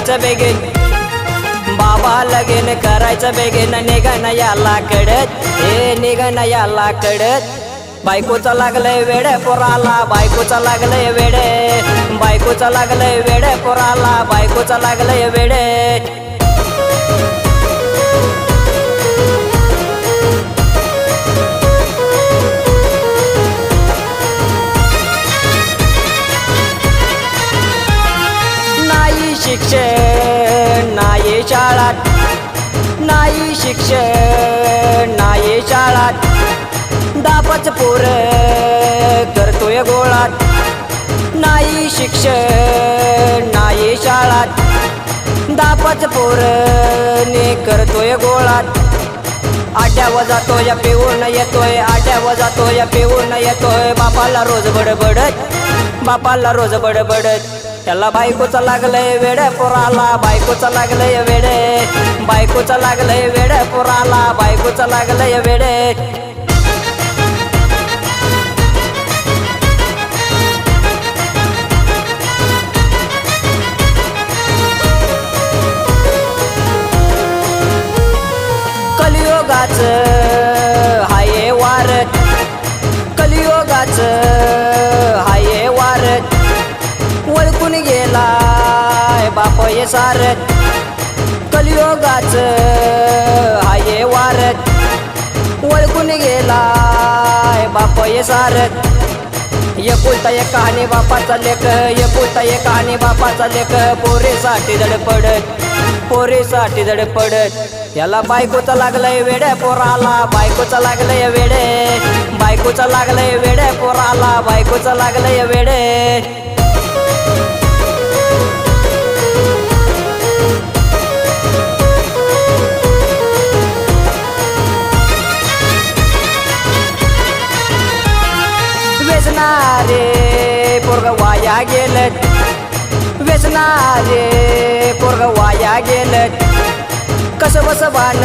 करायचं बेगीन. बाबा लगीन करायचं बेगीन. निघन याला कडत हे निघन याला कडत बायकोचं लागलंय वेडे पोराला बायकोचं लागलंय वेडे. बायकोचं लागलंय वेडे पोराला बायकोचं लागलंय वेडे. शिक्षण नाही शाळात. नाही शिक्षण नाही शाळात. दापच पोर करतोय गोळात. नाही शिक्षण नाही शाळात. दापच पोर ने करतोय गोळात. आट्यावर जातोय पिऊन येतोय आट्यावर जातोय पिऊन येतोय. बापाला रोज बडबडत बापाला रोज बडबडत. त्याला बायकोचा लागलंय वेडे पोराला बायकोचा लागलंय वेडे बायकोचा लागलंय वेडे पोराला बायकोचा लागलंय वेडे हाये ये सारत कलियोगाच हाये वारत वळकून गेलाय बाप ये सारत एकुलता एक कहाणी बापाचा लेख एकुलता एक कहाणी बापाचा लेख. पोरीसाठी धडपडत पोरीसाठी धडपडत याला बायकोचा लागलंय वेडे पोराला बायकोचा लागलंय वेडे. बायकोचा लागलंय वेडे पोराला बायकोचा लागलंय वेडे. पोरग वाया गेलं वेचणारे पोरग वाया गेलं कस बस बाण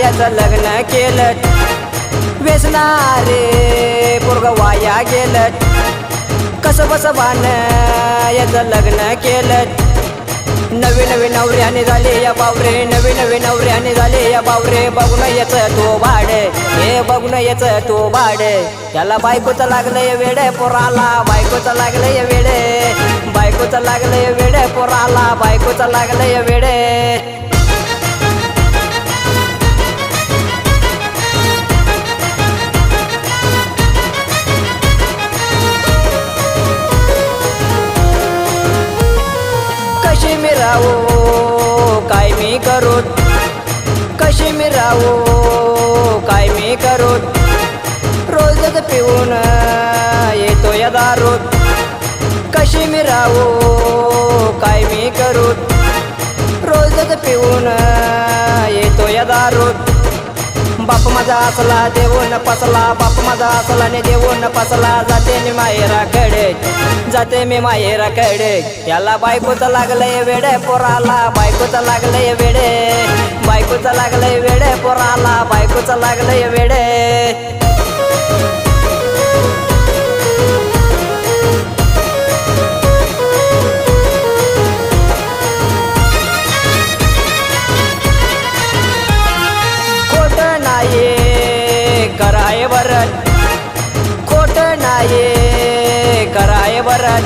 याचं लग्न केलं वेचणारे पोरग वाया गेलं कस बस बाण याचं लग्न केलं नवे नवे नवऱ्याने झाले या बावरे नवे नवे नवऱ्याने झाले या बावरे. बघून येत तो भाडे हे बघून येत तो भाडे. त्याला बायकोचं लागलंय वेडे पोराला बायकोचं लागलंय वेडे. बायकोचं लागलंय वेडे पोराला बायकोचं लागलंय वेडे. करू कशी मी राहू? काय मी करू रोजच पिऊन येतो या दारूत. कशी मी राहू? काय मी करू रोजच पिऊन येतो या दारूत. बाप माझा असला देऊन पसला. बाप माझा असला ने देऊन पसला. जाते मी माहेराकडे जाते मी माहेराकडे याला बायकोचं लागलंय वेडे पोराला बायकोचं लागलंय वेडे. बायकोचं लागलंय वेडे पोराला बायकोचं लागलंय वेडे. कराय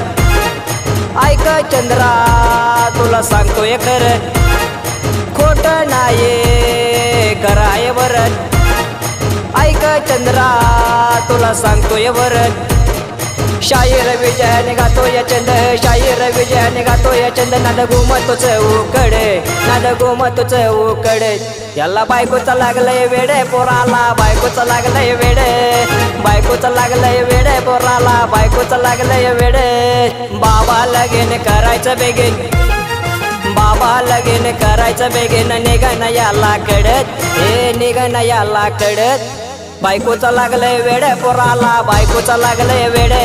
ऐक चंद्रा तुला सांगतोय खरं. खोट नाही कराय वरण ऐक चंद्रा तुला सांगतोय वरण शाहीर विजयाने या चंद शाहीर विजयाने या चंद. नाद घुमतोच उकडे नाद घुमतोच उकडे. याला बायकोचं लागलंय वेडे पोराला बायकोचं लागलंय वेडे. बायकोचं लागलंय वेडे पोराला बायकोचं लागलंय वेडे. बाबा लगेन करायचं बेगीन. बाबा लगेन करायचं बेगीन. निघन याला कडत हे निघन याला कडत बायकोचा लागलंय वेडे पोराला बायकोचा लागलंय वेडे.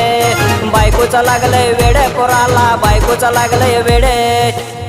बायकोचा लागलंय वेडे पोराला बायकोचा लागलंय वेडे.